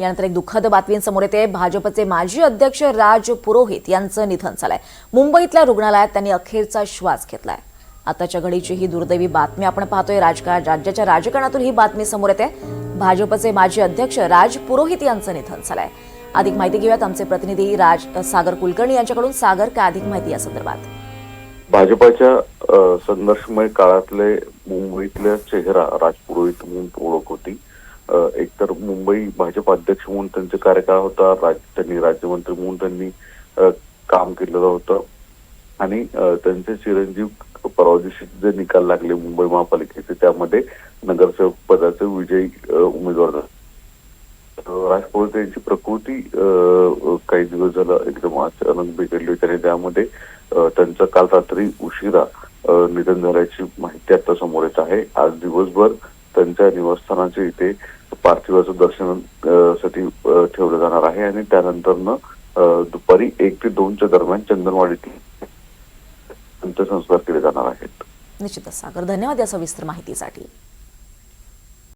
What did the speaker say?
यानंतर एक दुःखद बातमी समोर येते. भाजपचे माजी अध्यक्ष राज पुरोहित यांचं निधन झालंय. मुंबईतल्या रुग्णालयात त्यांनी अखेरचा श्वास घेतलाय. आताच्या घडीची ही दुर्दैवी बातमी आपण पाहतोय. राजकारण राज्याच्या राजकारणातून ही बातमी समोर येते. भाजपचे माजी अध्यक्ष राज पुरोहित यांचं निधन झालंय. अधिक माहिती घेऊयात आमचे प्रतिनिधी राज सागर कुलकर्णी यांच्याकडून. सागर काय अधिक माहिती या संदर्भात? भाजपाच्या संघर्षमय काळातले मुंबईतल्या चेहरा राज पुरोहित म्हणून ओळख होती. एकतर मुंबई भाजप अध्यक्ष म्हणून त्यांचा कार्यकाळ होता राज त्यांनी राज्यमंत्री म्हणून त्यांनी काम केलेलं होतं आणि त्यांचे चिरंजीव परवा दिवशी जे निकाल लागले मुंबई महापालिकेचे त्यामध्ये नगरसेवक पदाचे विजयी उमेदवार झाले. राज यांची प्रकृती काही दिवस झालं एकदम अचानक बिघडली होती आणि त्यामध्ये त्यांचं काल रात्री उशिरा निधन झाल्याची माहिती आता समोर येत आहे आज दिवसभर त्यांच्या निवासस्थानाच्या इथे पार्थिवाचं दर्शनसाठी ठेवलं जाणार आहे आणि त्यानंतरनं दुपारी एक ते दोनच्या दरम्यान चंदनवाडीतील अंत्यसंस्कार केले जाणार आहेत. निश्चितच सागर. धन्यवाद या सविस्तर माहितीसाठी.